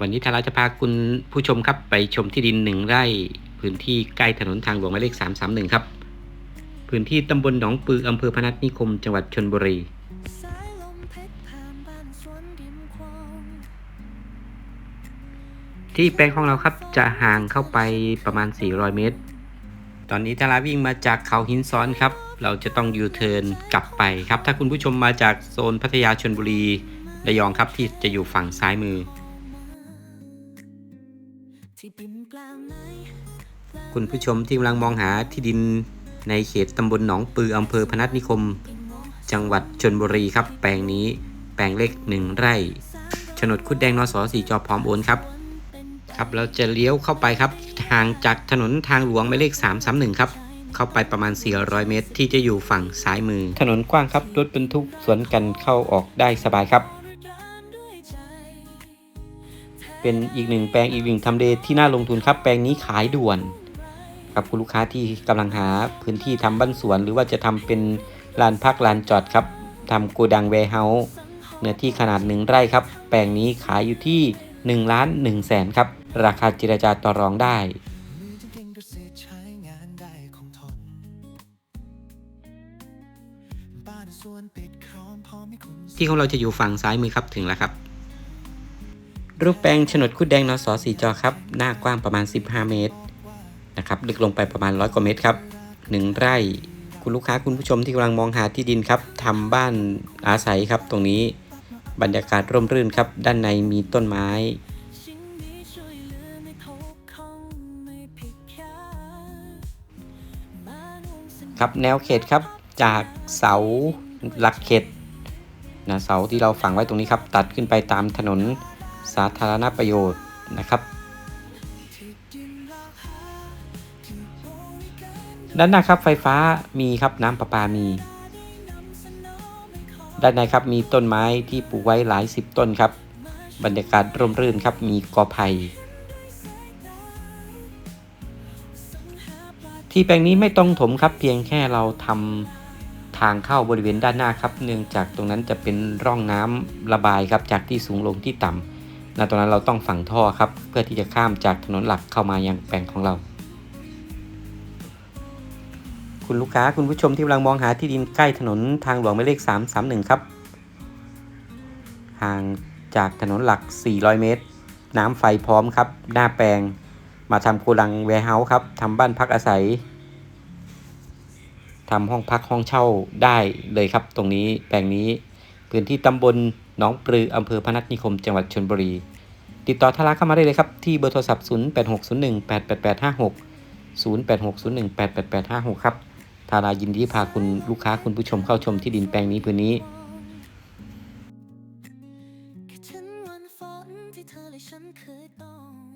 วันนี้ทางเราจะพาคุณผู้ชมครับไปชมที่ดินหนึ่งไร่พื้นที่ใกล้ถนนทางหลวงหมายเลข 331 ครับ พื้นที่ตำบลหนองปืออำเภอพนัสนิคม จังหวัดชนบุรี ที่แปลงของเราครับจะห่างเข้าไปประมาณ 400 เมตร ตอนนี้ทาราวิ่งมาจากเขาหินซ้อนครับ เราจะต้องยูเทิร์นกลับไปครับ ถ้าคุณผู้ชมมาจากโซนพัทยาชนบุรีระยองครับที่จะอยู่ฝั่งซ้ายมือ คุณผู้ชมที่กำลังมองหาที่ดินในเขตตำบลหนองปืออำเภอพนัสนิคม จังหวัดชนบุรีครับ แปลงนี้แปลงเล็กหนึ่งไร่โฉนดคุดแดงนสสีจอพร้อมโอนครับ ครับเราจะเลี้ยวเข้าไปครับห่างจากถนนทางหลวงหมายเลข 331 ครับ เข้าไปประมาณ 400 เมตร ที่จะอยู่ฝั่งซ้ายมือ ถนนกว้างครับรถบรรทุกสวนกันเข้าออกได้สบายครับ เป็นอีกหนึ่งแปลงอีกหนึ่งทำเลที่น่าลงทุนครับ แปลงนี้ขายด่วนกับคุณลูกค้าที่กำลังหาพื้นที่ทำบ้านสวน หรือว่าจะทำเป็นลานพักลานจอดครับทำโกดังแวร์เฮาส์เนื้อที่ขนาดหนึ่งไร่ครับ แปลงนี้ขายอยู่ที่1ล้าน1แสนครับ ราคาจิรจาต่อรองได้ที่ของเราจะอยู่ฝั่งซ้ายมือครับถึงแล้วครับ รูปแปลงโฉนดคุดแดงนสสีจอครับ หน้ากว้างประมาณ 15 เมตรนะครับลึกลงไปประมาณ 100 กว่าเมตรครับ 1 ไร่ คุณลูกค้าคุณผู้ชมที่กำลังมองหาที่ดินครับทำบ้านอาศัยครับ ตรงนี้บรรยากาศร่มรื่นครับ ด้านในมีต้นไม้ครับแนวเขตครับจากเสาหลักเขตนะเสาที่เราฝังไว้ตรงนี้ครับ ตัดขึ้นไปตามถนน สาธารณประโยชน์นะครับ ด้านหน้าครับไฟฟ้ามีครับน้ำประปามี ด้านในครับมีต้นไม้ที่ปลูกไว้หลายสิบต้นครับ บรรยากาศร่มรื่นครับมีกอไผ่ที่แปลงนี้ไม่ต้องถมครับเพียงแค่เราทำทางเข้าบริเวณด้านหน้าครับ เนื่องจากตรงนั้นจะเป็นร่องน้ำระบายครับจากที่สูงลงที่ต่ำ นตรงนั้นเราต้องฝังท่อครับ เพื่อที่จะข้ามจากถนนหลักเข้ามายังแปลงของเรา คุณลูกค้าคุณผู้ชมที่กำลังมองหาที่ดินใกล้ถนนทางหลวงหมายเลข 331 ครับ ห่างจากถนนหลัก 400 เมตร น้ำไฟพร้อมครับ หน้าแปลง มาทำโกดังแวร์เฮาส์ครับทำบ้านพักอาศัยทำห้องพักห้องเช่าได้เลยครับ ตรงนี้แปลงนี้พื้นที่ตำบล หนองปลืออำเภอพนัสนิคม จังหวัดชลบุรี ติดต่อทาราเข้ามาได้เลยครับ ที่เบอร์โทรศัพท์ 0860188856 0860188856 ครับทารายินดีพาคุณลูกค้าคุณผู้ชมเข้าชมที่ดินแปลงนี้พื้นนี้คิดถึงวันฝนที่เธอและฉันเคยต้อง